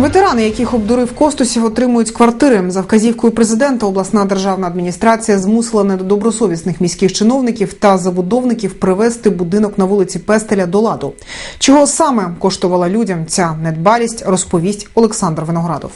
Ветерани, яких обдурив Костусів, отримують квартири. За вказівкою президента обласна державна адміністрація змусила недобросовісних міських чиновників та забудовників привести будинок на вулиці Пестеля до ладу. Чого саме коштувала людям ця недбалість, розповість Олександр Виноградов.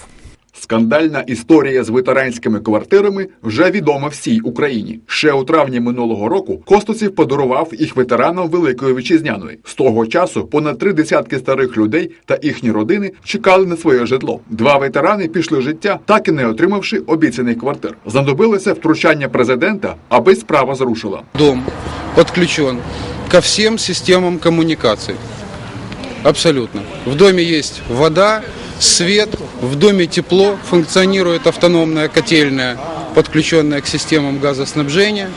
Скандальна історія з ветеранськими квартирами вже відома всій Україні. Ще у травні минулого року Костусів подарував їх ветеранам Великої Вітчизняної. З того часу понад три десятки старих людей та їхні родини чекали на своє житло. Два ветерани пішли життя, так і не отримавши обіцяних квартир. Знадобилося втручання президента, аби справа зрушила. Дом подключен ко всем системам коммуникаций. Абсолютно. В доме есть вода, свет, в доме тепло, функционирует автономная котельная, подключенная к системам газоснабжения.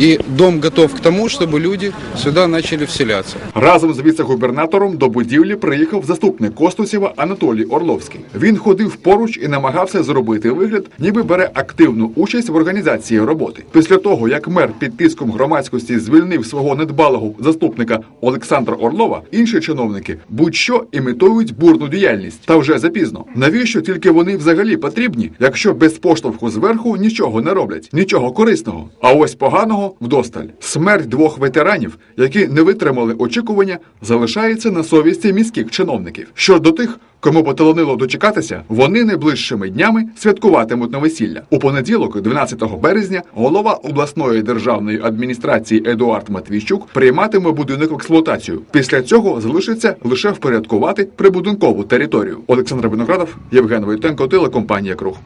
И дом готов к тому, чтобы люди сюда начали вселяться. Разом з віце-губернатором до будівлі приїхав заступник Костусєва Анатолій Орловський. Він ходив поруч і намагався зробити вигляд, ніби бере активну участь в організації роботи. Після того, як мер під тиском громадськості звільнив свого недбалого заступника Олександра Орлова, інші чиновники будь-що імітують бурну діяльність. Та вже запізно. Навіщо тільки вони взагалі потрібні, якщо без поштовху зверху нічого не роблять, нічого корисного. А ось поганого вдосталь. Смерть двох ветеранів, які не витримали очікування, залишається на совісті міських чиновників. Що до тих, кому поталонило дочекатися, вони найближчими днями святкуватимуть новосілля. У понеділок, 12 березня, голова обласної державної адміністрації Едуард Матвійчук прийматиме будинок в експлуатацію. Після цього залишиться лише впорядкувати прибудинкову територію. Олександр Виноградов, Євген Войтенко, телекомпанія Круг.